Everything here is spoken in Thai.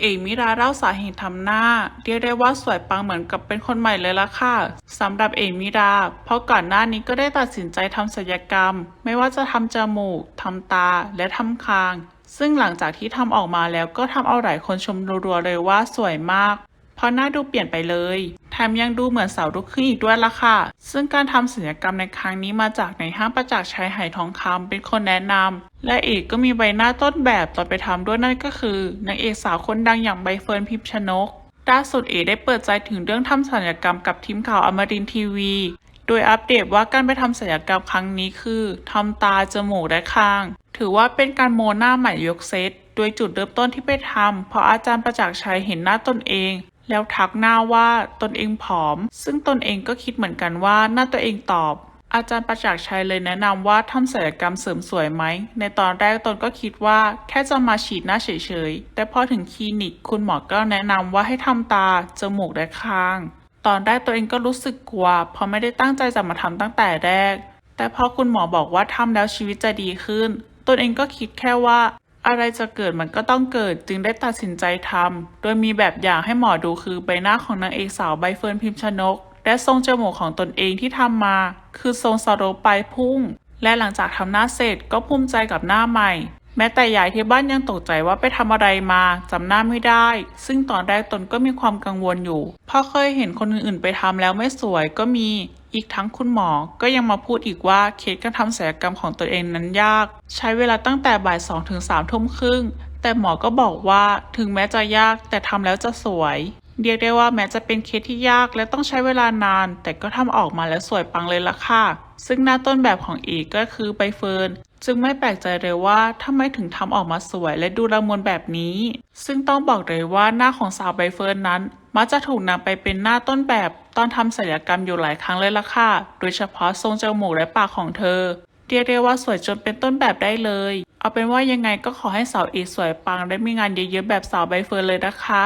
เอมิราเล่าสาเหตุทำหน้า เรียกได้ว่าสวยปังเหมือนกับเป็นคนใหม่เลยละค่ะสำหรับเอมิรา เพราะก่อนหน้านี้ก็ได้ตัดสินใจทำศัลยกรรม ไม่ว่าจะทำจมูกทำตาและทำคาง ซึ่งหลังจากที่ทำออกมาแล้วก็ทำเอาหลายคนชมรัวๆเลยว่าสวยมาก เพราะหน้าดูเปลี่ยนไปเลย แถมยังดูเหมือนสาวลุกขึ้นอีกด้วยล่ะค่ะ ซึ่งการทำศัลยกรรมในครั้งนี้มาจากในห้างประจักษ์ชัยไหทองคำเป็นคนแนะนำ และเอกก็มีใบหน้าต้นแบบตอนไปทำด้วยนั่นก็คือนางเอกสาวคนดังอย่างใบเฟิร์นพิมชนกล่าสุดเอได้เปิดใจถึงเรื่องทำศัลยกรรมกับทีมข่าวอมรินทีวี โดยอัปเดตว่าการไปทำศัลยกรรมครั้งนี้คือทำตาจมูกและคาง ถือว่าเป็นการโมหน้าใหม่ยกเซต โดยจุดเริ่มต้นที่ไปทำเพราะอาจารย์ประจักษ์ชัยเห็นหน้าตนเอง แล้วทักหน้าว่าตนเองผอม ซึ่งตนเองก็คิดเหมือนกันว่าหน้าตัวเองตอบ อาจารย์ประจักษ์ชัยเลยแนะนำว่าทำศัลยกรรมเสริมสวยไหม ในตอนแรกตนก็คิดว่าแค่จะมาฉีดหน้าเฉยๆ แต่พอถึงคลินิกคุณหมอก็แนะนำว่าให้ทำตา จมูกและคาง ตอนแรกตัวเองก็รู้สึกกลัวเพราะไม่ได้ตั้งใจจะมาทำตั้งแต่แรก แต่พอคุณหมอบอกว่าทำแล้วชีวิตจะดีขึ้นตนเองก็คิดแค่ว่า อะไรจะเกิดมันก็ต้องเกิดจึงได้ตัดสินใจทำ โดยมีแบบอย่างให้หมอดูคือใบหน้าของนางเอกสาวใบเฟิร์นพิมชนก และทรงจมูกของตนเองที่ทำมา คือทรงสโลปปลายพุ่ง และหลังจากทำหน้าเสร็จก็ภูมิใจกับหน้าใหม่ แม้แต่ยายที่บ้านยังตกใจว่าไปทำอะไรมาจำหน้าไม่ได้ ซึ่งตอนแรกตนก็มีความกังวลอยู่ เพราะเคยเห็นคนอื่นๆไปทำแล้วไม่สวยก็มี อีกทั้งคุณหมอก็ยังมาพูดอีกว่าเคสการทำศัลยกรรมของตนเองนั้นยาก ใช้เวลาตั้งแต่บ่ายสองถึงสามทุ่มครึ่ง แต่หมอก็บอกว่าถึงแม้จะยากแต่ทำแล้วจะสวยเรียกได้ว่าแม้จะเป็นเคสที่ยากและต้องใช้เวลานาน แต่ก็ทำออกมาแล้วสวยปังเลยล่ะค่ะ ซึ่งหน้าต้นแบบของเอกก็คือใบเฟิร์น จึงไม่แปลกใจเลยว่าทำไมถึงทำออกมาสวยและดูละมุนแบบนี้ ซึ่งต้องบอกเลยว่าหน้าของสาวใบเฟิร์นนั้น มักจะถูกนำไปเป็นหน้าต้นแบบตอนทำศัลยกรรมอยู่หลายครั้งเลยล่ะค่ะ โดยเฉพาะทรงจมูกและปากของเธอ เรียกได้ว่าสวยจนเป็นต้นแบบได้เลย เอาเป็นว่ายังไงก็ขอให้สาวอกสวยปังและมีงานเยอะๆแบบสาวใบเฟิร์นเลยนะคะ